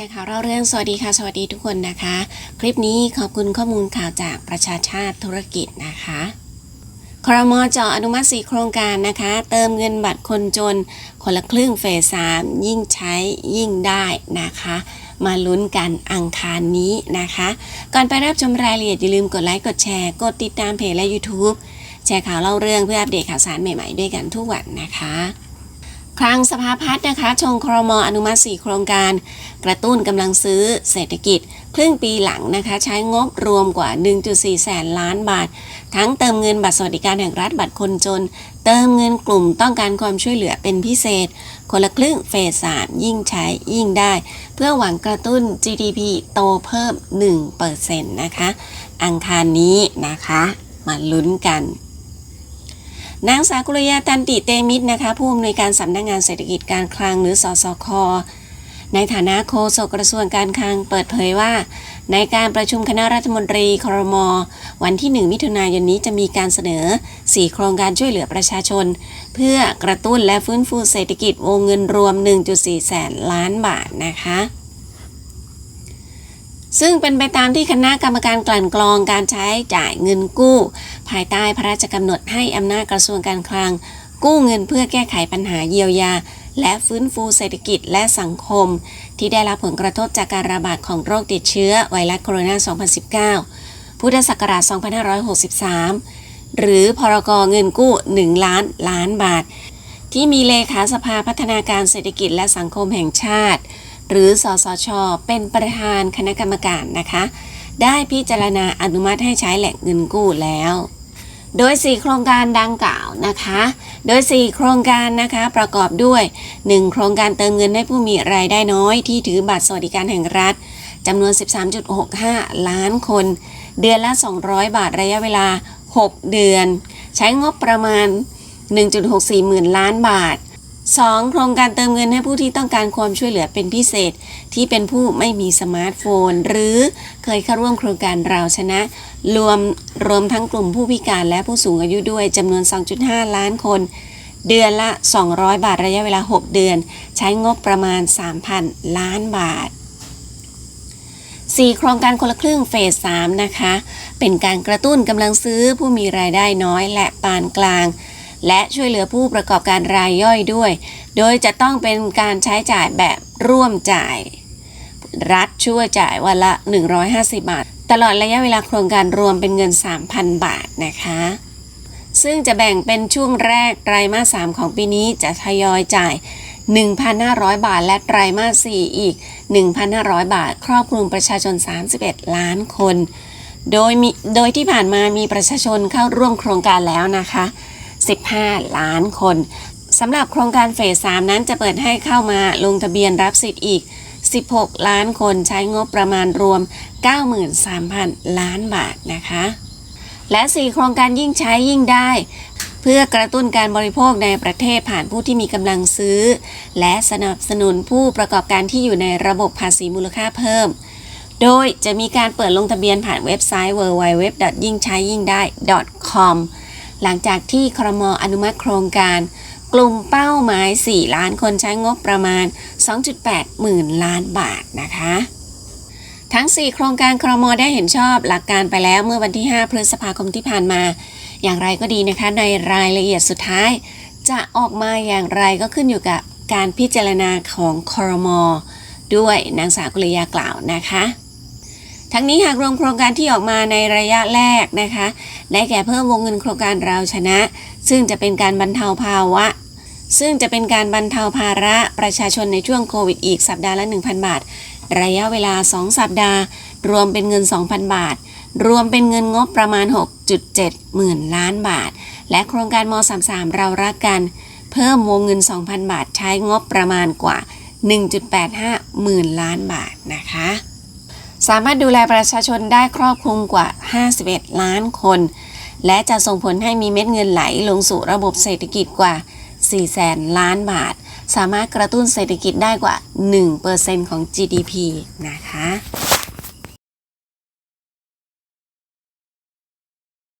ชร์ข่าวเล่าเรื่องสวัสดีค่ะ สวัสดีทุกคนนะคะ คลิปนี้ขอบคุณข้อมูลข่าวจากประชาชาติธุรกิจนะคะครมจาะอนุมัติสีโครงการนะคะ เติมเงินบัตรคนจน คนละครึ่งเฟสสามยิ่งใช้ยิ่งได้นะคะ มาลุ้นกันอังคารนี้นะคะ ก่อนไปรับชมรายละเอียดอย่าลืมกดไลค์กดแชร์ กดติดตามเพจและ YouTube แชร์ข่าวเล่าเรื่องเพื่ออัปเดตข่าวสารใหม่ๆด้วยกันทุกวันนะคะ คลังสภาพัฒน์นะคะ ชงครมอนุมัติ 4 โครงการ กระตุ้นกำลังซื้อเศรษฐกิจ ครึ่งปีหลังนะคะ ใช้งบรวมกว่า 1.4 แสนล้านบาท ทั้งเติมเงินบัตรสวัสดิการแห่งรัฐบัตรคนจน เติมเงินกลุ่มต้องการความช่วยเหลือเป็นพิเศษ คนละครึ่งเฟสสามยิ่งใช้ยิ่งได้ เพื่อหวังกระตุ้น GDP โตเพิ่ม1%นะคะ อังคารนี้นะคะ มาลุ้นกัน นางสาวกุลยาตันติเตมิตรนะคะ ผู้อำนวยการสำนักงงานเศรษฐกิจการคลังหรือสสคในฐานะโฆษกกระทรวงการคลังเปิดเผยว่า ในการประชุมคณะรัฐมนตรีครม วันที่ 1 มิถุนายนนี้จะมีการเสนอ 4 โครงการช่วยเหลือประชาชน เพื่อกระตุ้นและฟื้นฟูเศรษฐกิจวงเงินรวม 1.4 แสนล้านบาทนะคะ ซึ่งเป็นไปตามที่คณะกรรมการกลั่นกรองการใช้จ่ายเงินกู้ ภายใต้พระราชกำหนดให้อำนาจกระทรวงการคลัง กู้เงินเพื่อแก้ไขปัญหาเยียวยา และฟื้นฟูเศรษฐกิจและสังคม ที่ได้รับผลกระทบจากการระบาดของโรคติดเชื้อไวรัสโคโรนา 2019 พุทธศักราช 2563 หรือพรกเงินกู้ 1 ล้านล้านบาท ที่มีเลขาสภาพัฒนาการเศรษฐกิจและสังคมแห่งชาติ หรือสสช เป็นประธานคณะกรรมการนะคะ ได้พิจารณาอนุมัติให้ใช้แหล่งเงินกู้แล้ว โดย 4 โครงการดังกล่าวนะคะ โดย 4 โครงการนะคะประกอบด้วย 1 โครงการเติมเงินให้ผู้มีรายได้น้อย ที่ถือบัตรสวัสดิการแห่งรัฐจำนวน 13.65 ล้านคน เดือนละ 200 บาทระยะเวลา 6 เดือน ใช้งบประมาณ 1.64 หมื่นล้านบาท 2. โครงการเติมเงินให้ผู้ที่ต้องการความช่วยเหลือเป็นพิเศษ ที่เป็นผู้ไม่มีสมาร์ทโฟน หรือเคยเข้าร่วมโครงการเราชนะ รวมรวมทั้งกลุ่มผู้พิการและผู้สูงอายุด้วยจำนวน 2.5 ล้านคน เดือนละ 200 บาทระยะเวลา 6 เดือน ใช้งบประมาณ 3,000 ล้านบาท 4 โครงการคนละครึ่งเฟส 3 นะคะ เป็นการกระตุ้นกำลังซื้อผู้มีรายได้น้อยและปานกลาง และช่วยเหลือผู้ประกอบการรายย่อยด้วย โดยจะต้องเป็นการใช้จ่ายแบบร่วมจ่าย รัฐช่วยจ่ายวันละ 150 บาท ตลอดระยะเวลาโครงการรวมเป็นเงิน 3,000 บาทนะคะ ซึ่งจะแบ่งเป็นช่วงแรกไตรมาส 3 ของปีนี้จะทยอยจ่าย 1,500 บาท และไตรมาส 4 อีก 1,500 บาท ครอบคลุมประชาชน 31 ล้านคนโดยมีโดยที่ผ่านมามีประชาชนเข้าร่วมโครงการแล้วนะคะ 15 ล้านคนสำหรับโครงการเฟส 3 นั้นจะเปิดให้เข้ามาลงทะเบียนรับสิทธิ์อีก 16 ล้านคนใช้งบประมาณรวม 93,000 ล้านบาทนะคะ และ 4 โครงการยิ่งใช้ยิ่งได้ เพื่อกระตุ้นการบริโภคในประเทศผ่านผู้ที่มีกำลังซื้อ และสนับสนุนผู้ประกอบการที่อยู่ในระบบภาษีมูลค่าเพิ่ม โดยจะมีการเปิดลงทะเบียนผ่านเว็บไซต์ www. ยิ่งใช้ยิ่งได้ .com หลังจากที่ครมอนุมัติโครงการ กลุ่มเป้าหมาย 4 ล้านคนใช้งบประมาณ 2.8 หมื่นล้านบาทนะคะทั้ง 4 โครงการครมได้เห็นชอบหลักการไปแล้วเมื่อวันที่ 5 พฤษภาคมที่ผ่านมา อย่างไรก็ดีนะคะ ในรายละเอียดสุดท้าย จะออกมาอย่างไรก็ขึ้นอยู่กับการพิจารณาของครมด้วยนางสาวกุลยากล่าวนะคะ ทั้งนี้หากรวมโครงการที่ออกมาในระยะแรกนะคะได้แก่เพิ่มวงเงินโครงการเราชนะ ซึ่งจะเป็นการบรรเทาภาวะ ซึ่งจะเป็นการบรรเทาภาระประชาชนในช่วงโควิดอีกสัปดาห์ละ 1,000 บาท ระยะเวลา 2 สัปดาห์ รวมเป็นเงิน 2,000 บาท รวมเป็นเงินงบประมาณ 6.7 หมื่นล้านบาท และโครงการม 33 เรารักกัน เพิ่มวงเงิน 2,000 บาท ใช้งบประมาณกว่า 1.85 หมื่นล้านบาทนะคะ สามารถดูแลประชาชนได้ครอบคลุมกว่า 51 ล้านคน และจะส่งผลให้มีเม็ดเงินไหลลงสู่ระบบเศรษฐกิจกว่า 4 แสนล้านบาท สามารถกระตุ้นเศรษฐกิจได้กว่า 1%ของ GDP นะคะ